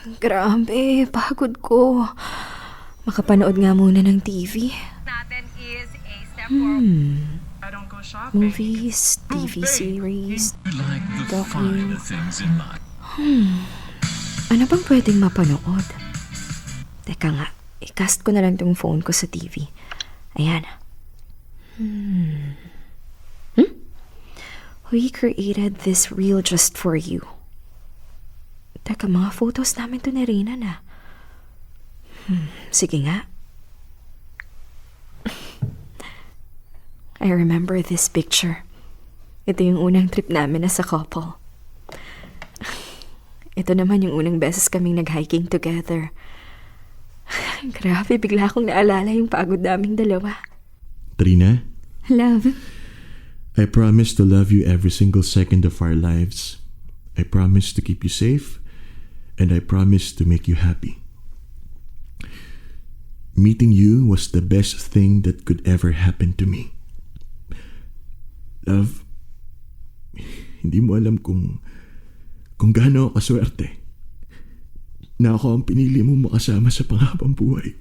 Grabe, pagod ko. Makapanood nga muna ng TV. natin is a step forward. Hmm. I don't go shopping. Movies, TV series, like the talking. finer things in life. Ano bang pwedeng mapanood? Teka nga, i-cast ko na lang tong phone ko sa TV. Ayan. Hmm. Hmm? We created this reel just for you. Teka, mga photos namin to ni Rina na. Hmm, sige nga. I remember this picture. Ito yung unang trip namin as a couple. Ito naman yung unang beses kaming nag-hiking together. Grabe, bigla akong naalala yung pagod naming dalawa. Trina, Love, I promise to love you every single second of our lives. I promise to keep you safe, and I promise to make you happy. Meeting you was the best thing that could ever happen to me. Love, hindi mo alam kung kung gaano kaswerte na ako ang pinili mo makasama sa panghabang buhay.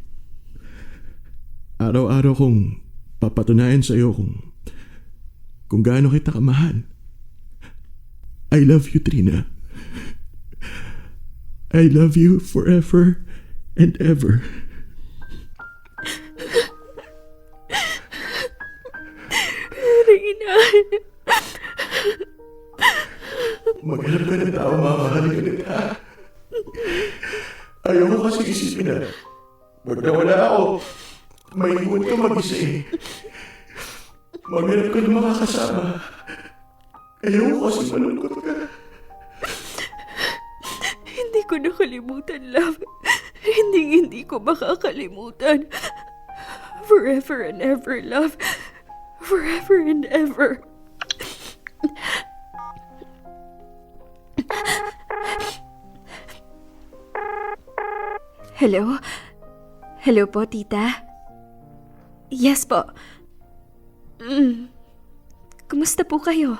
Araw-araw kong papatunayan sa iyo kung kung gaano kita kamahal. I love you, Trina. I love you forever and ever. Rina. Maghanap ka ng tao mamahalin ka nila. Ayaw ko kasi isipin na pag nawala ako, may iwan ka mag-isa eh. Maghanap ka ng mga kasama. Ayaw ko kasi malungkot ka. Nakalimutan, love. Hindi, hindi ko makakalimutan. Forever and ever, love. Forever and ever. Hello? Hello po, tita? Yes po. Mm. Kumusta po kayo?